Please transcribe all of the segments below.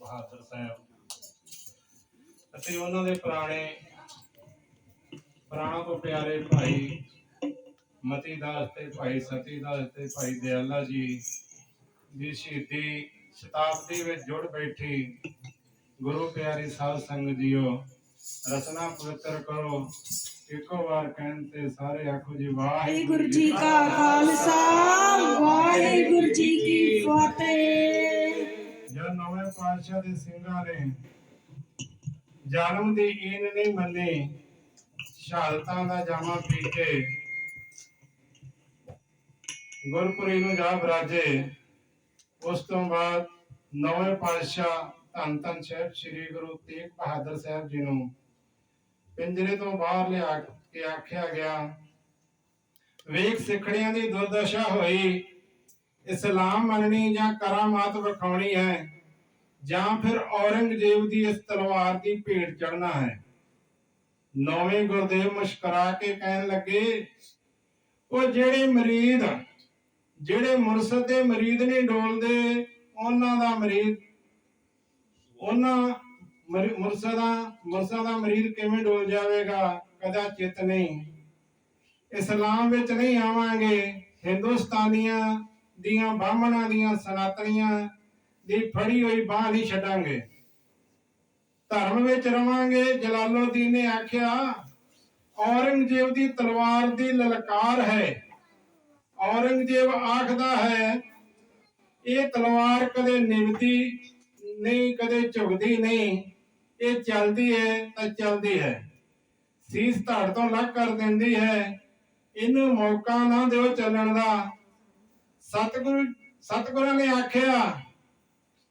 ਬਹਾਦਰ ਸਾਹਿਬ ਅਤੇ ਉਹਨਾਂ ਦੇ ਪੁਰਾਣੇ ਪ੍ਰਾਣਾ ਤੋਂ ਪਿਆਰੇ ਭਾਈ ਮਤੀ ਦਾਸ ਤੇ ਭਾਈ ਸਤੀ ਦਾਸ ਤੇ ਭਾਈ ਦਿਆਲਾ ਜੀ ਦੀ ਸ਼ਹੀਦੀ ਸ਼ਤਾਬਦੀ ਵਿੱਚ ਜੁੜ ਬੈਠੀ ਗੁਰੂ ਪਿਆਰੀ ਸਾਧ ਸੰਗਤ ਜੀਓ ਰਸਨਾ ਪਵਿੱਤਰ ਕਰੋ ਇੱਕੋ ਵਾਰ ਕਹਿਣ ਤੇ ਸਾਰੇ ਆਖੋ ਜੀ ਵਾਹਿਗੁਰੂ ਜੀ ਕਾ ਖਾਲਸਾ। ਵਾਹਿਗੁਰੂ ਜੀ ਕੀ ਫਤਿਹ। ਜਦ ਨਵੇਂ ਪਾਤਸ਼ਾਹ ਦੇ ਸਿੰਘਾਂ ਨੇ ਜਨਮ ਦੀ ਈਨ ਨਹੀਂ ਮੰਨੀ, ਸ਼ਹਾਦਤਾਂ ਦਾ ਜਾਮਾ ਪੀ ਕੇ ਗੁਰਪੁਰੀ ਨੂੰ ਜਾ ਬਰਾਜੇ ਉਸ ਤੋਂ ਬਾਅਦ ਨਵੇਂ ਪਾਤਸ਼ਾਹ ਧੰਨ ਧੰਨ ਸਾਹਿਬ ਸ੍ਰੀ ਗੁਰੂ ਤੇਗ ਬਹਾਦਰ ਸਾਹਿਬ ਜੀ ਨੂੰ ਪਿੰਜਰੇ ਤੋਂ ਬਾਹਰ ਲਿਆ ਕੇ ਆਖਿਆ ਗਿਆ, ਵੇਖ ਸਿੱਖੜੀਆਂ ਦੀ ਦੁਰਦਸ਼ਾ ਹੋਈ ਇਸਲਾਮ ਮੰਨਣੀ ਜਾਂ ਕਰਾਮਾਤ ਵਿਖਾਉਣੀ ਹੈ, ਜਾਂ ਫਿਰ ਔਰੰਗਜ਼ੇਬ ਦੀ ਇਸ ਤਲਵਾਰ ਦੀ ਭੇਟ ਚੜਨਾ ਹੈ। ਨੌਵੇਂ ਗੁਰਦੇਵ ਮੁਸਕਰਾ ਕੇ ਕਹਿਣ ਲੱਗੇ, ਉਹ ਜਿਹੜੇ ਮਰੀਦ, ਜਿਹੜੇ ਮੁਰਸ਼ਦ ਦੇ ਮਰੀਦ ਨਹੀਂ ਡੋਲਦੇ, ਉਹਨਾਂ ਦਾ ਮਰੀਦ, ਉਹਨਾਂ ਮਰੀ- ਮੁਰਸ਼ਦਾਂ ਦਾ ਮਰੀਦ ਕਿਵੇਂ ਡੋਲ ਜਾਵੇਗਾ? ਕਦਾ ਚਿਤ ਨਹੀਂ। ਇਸਲਾਮ ਵਿੱਚ ਨਹੀਂ ਆਵਾਂਗੇ। ਹਿੰਦੁਸਤਾਨੀਆਂ ਦੀਆਂ ਬਾਹਮਣਾਂ ਦੀਆਂ ਸਨਾਤਨੀਆਂ ਦੀ ਫੜੀ ਹੋਈ ਬਾਹ ਨਹੀਂ ਛੱਡਾਂਗੇ। ਧਰਮ ਵਿੱਚ ਰਵਾਂਗੇ ਜਲਾਲਉਦੀਨ ਨੇ ਆਖਿਆ, ਔਰੰਗਜ਼ੇਬ ਦੀ ਤਲਵਾਰ ਦੀ ਲਲਕਾਰ ਹੈ। ਔਰੰਗਜ਼ੇਬ ਆਖਦਾ ਹੈ, ਇਹ ਤਲਵਾਰ ਕਦੇ ਨਿਵਦੀ ਨਹੀਂ, ਕਦੇ ਝੁਕਦੀ ਨਹੀਂ। ਇਹ ਚੱਲਦੀ ਹੈ ਤਾਂ ਚੱਲਦੀ ਹੈ। ਸੀਸ ਧੜ ਤੋਂ ਲੱਗ ਕਰ ਦਿੰਦੀ ਹੈ। ਇਹਨੂੰ ਮੌਕਾ ਨਾ ਦਿਓ ਚੱਲਣ ਦਾ। ਸਤਿਗੁਰੂ, ਸਤਿਗੁਰਾਂ ਨੇ ਆਖਿਆ,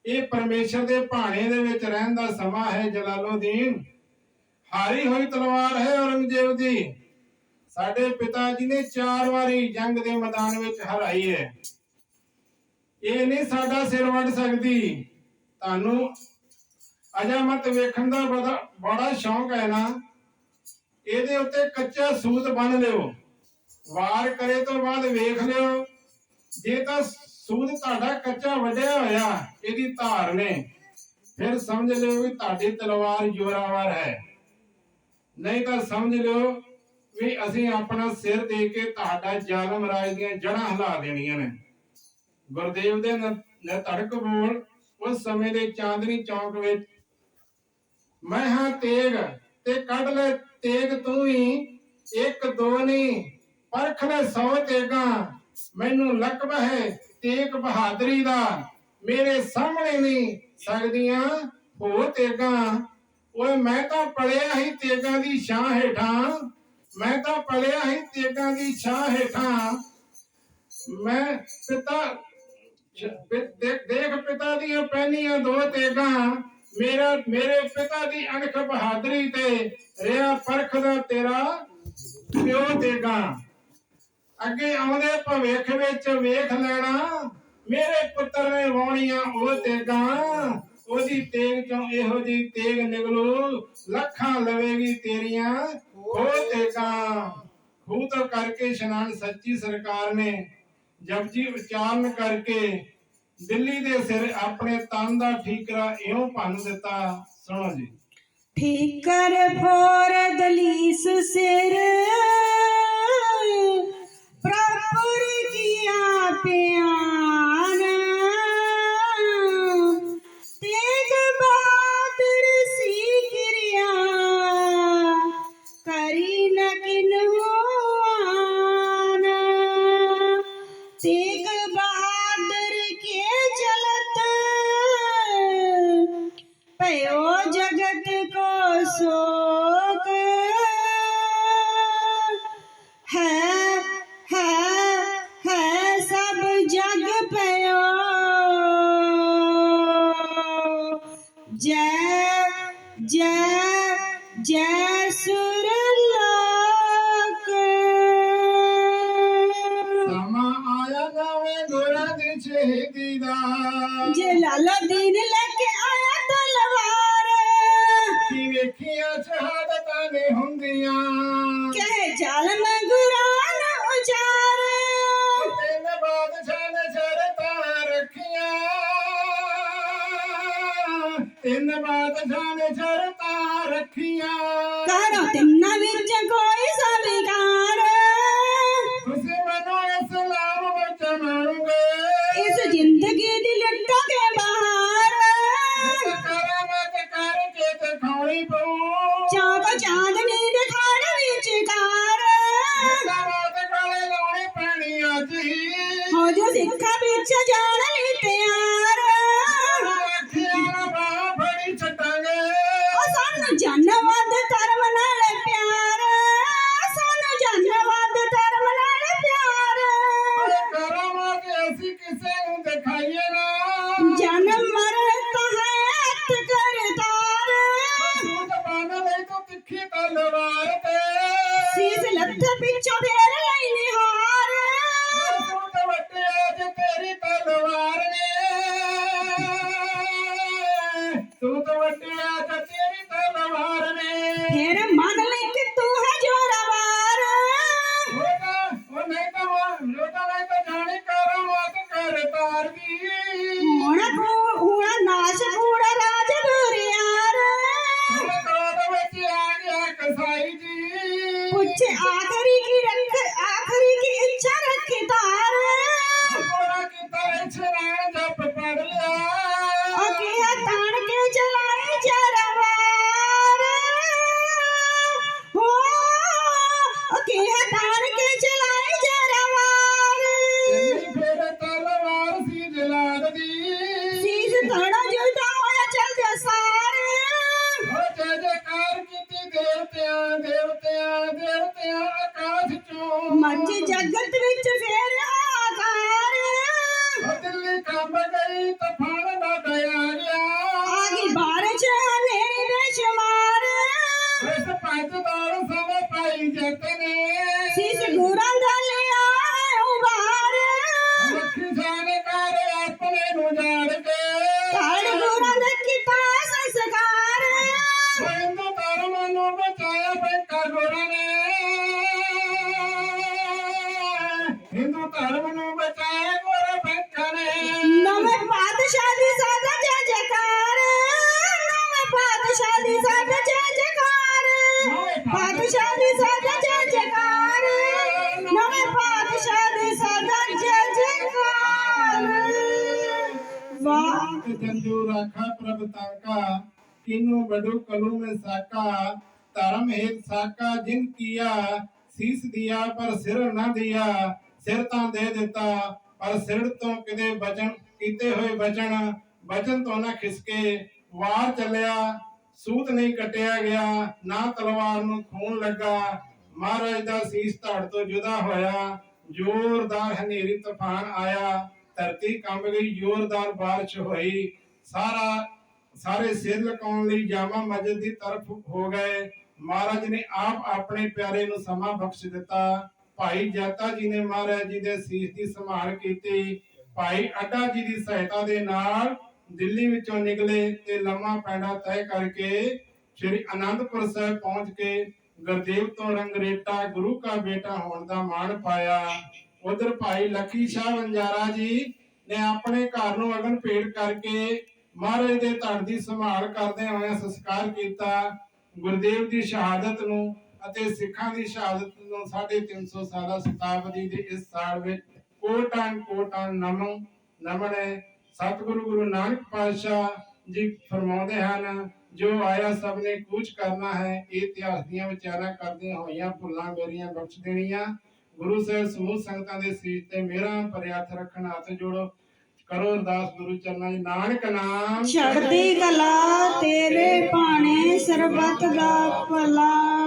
ਇਹ ਪਰਮੇਸ਼ਰ ਦੇ ਭਾਣੇ ਦੇ ਵਿੱਚ ਰਹਿਣ ਦਾ ਸਮਾਂ ਹੈ ਜਲਾਲਉਦੀਨ ਹਾਰੀ ਹੋਈ ਤਲਵਾਰ ਹੈ ਔਰੰਗਜ਼ੇਬ ਦੀ। ਸਾਡੇ ਪਿਤਾ ਜੀ ਨੇ ਚਾਰ ਵਾਰੀ ਜੰਗ ਦੇ ਮੈਦਾਨ ਵਿੱਚ ਹਰਾਈ ਹੈ। ਇਹ ਨਹੀਂ ਸਾਡਾ ਸਿਰ ਵੱਢ ਸਕਦੀ। ਤੁਹਾਨੂੰ ਅਜਾਮਤ ਵੇਖਣ ਦਾ ਬੜਾ ਬੜਾ ਸ਼ੌਂਕ ਹੈ ਨਾ। ਇਹਦੇ ਉੱਤੇ ਕੱਚਾ ਸੂਤ ਬੰਨ ਲਿਓ। ਵਾਰ ਕਰੇ ਤੋਂ ਬਾਅਦ ਵੇਖ ਲਿਓ। ਜੇ ਤਾਂ ਸੂਦ ਤੁਹਾਡਾ ਕੱਚਾ ਵੱਢਿਆ ਹੋਇਆ, ਇਹਦੀ ਧਾਰ ਨੇ। ਫਿਰ ਸਮਝ ਲਿਓ ਵੀ ਤੁਹਾਡੀ ਤਲਵਾਰ ਜ਼ੋਰਾਵਰ ਹੈ। ਨਹੀਂ ਤਾਂ ਸਮਝ ਲਿਓ ਵੀ ਅਸੀਂ ਆਪਣਾ ਸਿਰ ਦੇ ਕੇ ਤੁਹਾਡਾ ਜ਼ਾਲਮ ਰਾਜ ਦੀਆਂ ਜੜ੍ਹਾਂ ਹਿਲਾ ਦੇਣੀਆਂ ਨੇ। ਗੁਰਦੇਵ ਦੇ ਨਤੜਕ ਬੋਲ ਉਸ ਸਮੇਂ ਦੇ ਚਾਂਦਨੀ ਚੌਕ ਵਿੱਚ, ਮੈਂ ਹਾਂ ਤੇਗ, ਤੇ ਕੱਢ ਲੈ ਤੇਗ ਤੂੰ ਹੀ, ਇੱਕ ਦੋ ਨਹੀਂ, ਪਰਖ ਲੈ ਸੌ ਤੇਗਾ। ਮੈਨੂੰ ਲਕਬ ਹੈ ਤੇਗ ਬਹਾਦਰੀ ਦਾ। ਮੇਰੇ ਸਾਹਮਣੇ ਨਹੀਂ ਸਕਦੀਆਂ ਹੋ ਤੇਗਾ। ਓਏ, ਮੈਂ ਤਾਂ ਪੜਿਆ ਹੀ ਤੇਗਾਂ ਦੀ ਛਾਂ ਹੇਠਾਂ। ਮੈਂ ਤਾਂ ਪੜਿਆ ਹੀ ਤੇਗਾਂ ਦੀ ਛਾਂ ਹੇਠਾਂ। ਮੈਂ ਪਿਤਾ ਦੇਖ ਪਿਤਾ ਦੀਆਂ ਪਹਿਨੀਆਂ ਦੋ ਤੇਗਾਂ। ਮੇਰਾ, ਮੇਰੇ ਪਿਤਾ ਦੀ ਅਣਖ ਬਹਾਦਰੀ ਤੇ ਰਿਆ ਪਰਖ ਦਾ ਤੇਰਾ ਪਿਓ ਤੇਗਾਂ। ਅੱਗੇ ਆਉਂਦੇ ਭਵਿੱਖ ਵਿੱਚ ਵੇਖ ਲੈਣਾ। ਮੇਰੇ ਪੁੱਤਰ ਨੇ ਵਾਉਣੀਆਂ ਉਹ ਤੇਗਾਂ, ਉਹਦੀ ਤੇਗ ਚੋਂ ਇਹੋ ਜੀ ਤੇਗ ਨਿਕਲੂ, ਲੱਖਾਂ ਲਵੇਗੀ ਤੇਰੀਆਂ ਉਹ ਤੇਗਾਂ। ਖੂਹ ਤੋਂ ਕਰਕੇ ਇਸ਼ਨਾਨ ਸੱਚੀ ਸਰਕਾਰ ਨੇ, ਜਪਜੀ ਉਚਾਰਨ ਕਰਕੇ ਦਿੱਲੀ ਦੇ ਸਿਰ ਆਪਣੇ ਤਨ ਦਾ ਠੀਕਰਾ ਇਉਂ ਭੰਨ ਦਿੱਤਾ। ਸੁਣੋ ਜੀ। ਠੀਕਰ ਫੋਰ ਦਲੀਸ ਭਇਓ ਜੈ ਜੈ ਜੈ ਸੁਰ ਲੋਕ। ਸਮਾਂ ਆਇਆ ਨਵੇਂ ਗੁਰਾਂ ਦੀ। ਸ਼ਹੀਦੀ ਦਾ ਲੈ ਕੇ ਆਇਆ ਤਲਵਾਰ। ਕੀ ਵੇਖੀਆਂ ਸ਼ਹਾਦਤਾਂ ਨੇ ਹੁੰਦੀਆਂ। ਕਹਿ ਜ਼ਾਲਮ ਗੁਰਾਨ ਉਜਾਰ। ਤਿੰਨ ਬਾਦਸ਼ਾਹ ਨੇ ਸ਼ਰਤਾਂ ਰੱਖੀਆਂ। ਕਰੋ ਤਿੰਨਾਂ ਵਿੱਚ ਕੋਈ ਸਵੀਕਾਰ। ਤੁਸੀਂ ਮੈਨੂੰ ਇਸਲਾਮ ਵਿੱਚ ਮੰਨੋਗੇ ਇਸ ਜ਼ਿੰਦਗੀ ਦੀ ਲੁੱਟੋਗੇ ਬਾਹਰ। ਕਰਾਮਤ ਕਰਕੇ ਦਿਖਾਉਣੀ ਪਊ। ਚਾਕੋ ਚਾਂਦਨੀ ਦਿਖਾਣ ਤਲਵਾਰ ਨੇ। ਸੂਤ ਵੱਟਿਆ ਜੇ ਤੇਰੀ ਤਲਵਾਰ ਨੇ। ਫੇਰ ਮੰਨ ਲਈ ਕਿ ਤੂੰ ਹੈ ਜੋਰਾਵਾਰ। ਹੋਗਾ ਉਹ ਨਹੀਂ ਤਾਂ ਉਹ ਲੋਟਾ ਨਹੀਂ ਤਾਂ ਜਾਣੀ ਕਰ ਤਾਰ ਦੀ ਹੁਣ ਦੇਵਤਿਆਂ ਦੇਵਤਿਆਂ ਦੇਵਤਿਆਂ ਆਕਾਸ਼ ਚੋਂ। ਮੱਝ ਜਗਤ ਵਿੱਚ ਫੇਰ ਆਕਾਰ ਦਿੱਲੀ ਕੰਬ ਗਈ ਤੂਫਾਨ ਦਾ ਦਇਆ ਗਿਆ ਆਗੀ ਬਾਰਿਸ਼ ਹਨੇਰੀ ਬੇਸ਼ੁਮਾਰ ਇਸ ਪੰਜ ਦਾਲ ਸਮੇਂ ਪਾਈ ਜੱਟ ਨੇ। ਸੀਸ ਗੁਰਾਂ ਹਿੰਦੂ ਧਰਮ ਨੂੰ ਬਚਾਇਆ ਗੋਰਾ ਬੈਂਕਾ ਨੇ ਨਵੇਂ ਪਾਤਸ਼ਾਹ ਦੀ ਸਾਦਾ ਜੈ ਜੈਕਾਰ। ਨਵੇਂ ਪਾਤਸ਼ਾਹ ਦੀ ਸਾਦਾ ਜੈ ਜੈਕਾਰ। ਪਾਤਸ਼ਾਹ ਦੀ ਸਾਦਾ ਜੈ ਜੈਕਾਰ। ਨਵੇਂ ਪਾਤਸ਼ਾਹ ਦੀ ਸਾਦਾ ਜੈ ਜੈਕਾਰ। ਵਾਹ ਜੰਜੂ ਰਾਖਾ ਪ੍ਰਭ ਤਾਕਾ ਕਿਨੂ ਬਡੂ ਕਲੂ ਮੈਂ ਸਾਕਾ। ਧਰਮ ਹੇਤ ਸਾਕਾ ਜਿਨ ਕੀਆ ਸੀਸ ਦਿਆ ਪਰ ਸਿਰ ਨਾ ਦਿਆ। ਸਿਰ ਤਾਂ ਦੇ ਦਿੱਤਾ, ਪਰ ਸਿਰ ਤੋਂ ਕਿਤੇ ਬਚਨ ਕੀਤੇ ਹੋਏ ਬਚਨ ਬਚਨ ਤੋਂ ਨਾ ਖਿਸਕੇ, ਵਾਰ ਚੱਲਿਆ, ਸੂਤ ਨਹੀਂ ਕੱਟਿਆ ਗਿਆ, ਨਾ ਤਲਵਾਰ ਨੂੰ ਖੂਨ ਲੱਗਾ। ਮਹਾਰਾਜ ਦਾ ਸੀਸ ਧੜ ਤੋਂ ਜੁਦਾ ਹੋਇਆ, ਜ਼ੋਰਦਾਰ ਹਨੇਰੀ ਤੂਫਾਨ ਆਇਆ, ਧਰਤੀ ਕੰਬ ਗਈ, ਜ਼ੋਰਦਾਰ ਬਾਰਿਸ਼ ਹੋਈ। ਸਾਰਾ, ਸਾਰੇ ਸਿਰ ਲਕਾਉਣ ਲਈ ਜਾਮਾ ਮਸਜਿਦ ਦੀ ਤਰਫ ਹੋ ਗਏ। ਮਹਾਰਾਜ ਨੇ ਆਪ ਆਪਣੇ ਪਿਆਰੇ ਨੂੰ ਸਮਾਂ ਬਖਸ਼ ਦਿੱਤਾ। ਭਾਈ ਜਾਤਾ ਜੀ ਨੇ ਮਹਾਰਾਜ ਜੀ ਦੇ ਸੀਸ ਦੀ ਸੰਭਾਲ ਕੀਤੀ। ਭਾਈ ਅੱਡਾ ਜੀ ਦੀ ਸਹਾਇਤਾ ਦੇ ਨਾਲ ਦਿੱਲੀ ਵਿੱਚੋਂ ਨਿਕਲੇ ਤੇ ਲੰਮਾ ਪੈਂਡਾ ਤੈਅ ਕਰਕੇ ਸ੍ਰੀ ਅਨੰਦਪੁਰ ਸਾਹਿਬ ਪਹੁੰਚ ਕੇ ਗੁਰਦੇਵ ਤੋਂ ਰੰਗਰੇਟਾ, ਗੁਰੂ ਕਾ ਬੇਟਾ ਹੋਣ ਦਾ ਮਾਣ ਪਾਇਆ। ਉਧਰ ਭਾਈ ਲੱਖੀ ਸ਼ਾਹ ਵੰਜਾਰਾ ਜੀ ਨੇ ਆਪਣੇ ਘਰ ਨੂੰ ਅਗਨ ਭੇਟ ਕਰਕੇ ਮਹਾਰਾਜ ਦੇ ਧੜ ਦੀ ਸੰਭਾਲ ਕਰਦੇ ਹੋਏ ਸੰਸਕਾਰ ਕੀਤਾ। ਗੁਰਦੇਵ ਦੀ ਸ਼ਹਾਦਤ ਨੂੰ ਅਤੇ ਸਿੱਖਾਂ ਦੀ ਸ਼ਹਾਦਤ ਨੂੰ 350 ਸਾਲਾ ਸ਼ਤਾਬਦੀ ਦੇ ਇਸ ਸਾਲ ਵਿੱਚ ਕੋਟਾਂ ਕੋਟਾਂ ਨਮਨ ਨਮਨ ਸਤਿਗੁਰੂ ਗੁਰੂ ਨਾਨਕ ਪਾਤਸ਼ਾਹ ਜੀ ਫਰਮਾਉਂਦੇ ਹਨ, ਜੋ ਆਇਆ ਸਭ ਨੇ ਕੂਚ ਕਰਨਾ ਹੈ ਇਤਿਹਾਸ ਦੀਆਂ ਵਿਚਾਰਾਂ ਕਰਦੀਆਂ ਹੋਈਆਂ ਭੁੱਲਾਂ ਮੇਰੀਆਂ ਬਖਸ਼ ਦੇਣੀਆਂ। ਗੁਰੂ ਸਾਹਿਬ ਸਮੂਹ ਸੰਗਤਾਂ ਦੇ ਸੀਸ ਤੇ ਮੇਰਾ ਪਰਿਆਥ ਰੱਖਣ, ਹੱਥ ਜੋੜੋ। ਕਰੋ ਅਰਦਾਸ ਗੁਰੂ ਚਰਨਾਂ ਦੀ। ਨਾਨਕ ਨਾਮ। ਚੜ੍ਹਦੀ ਕਲਾ, ਤੇਰੇ ਭਾਣੇ ਸਰਬਤ ਦਾ ਭਲਾ।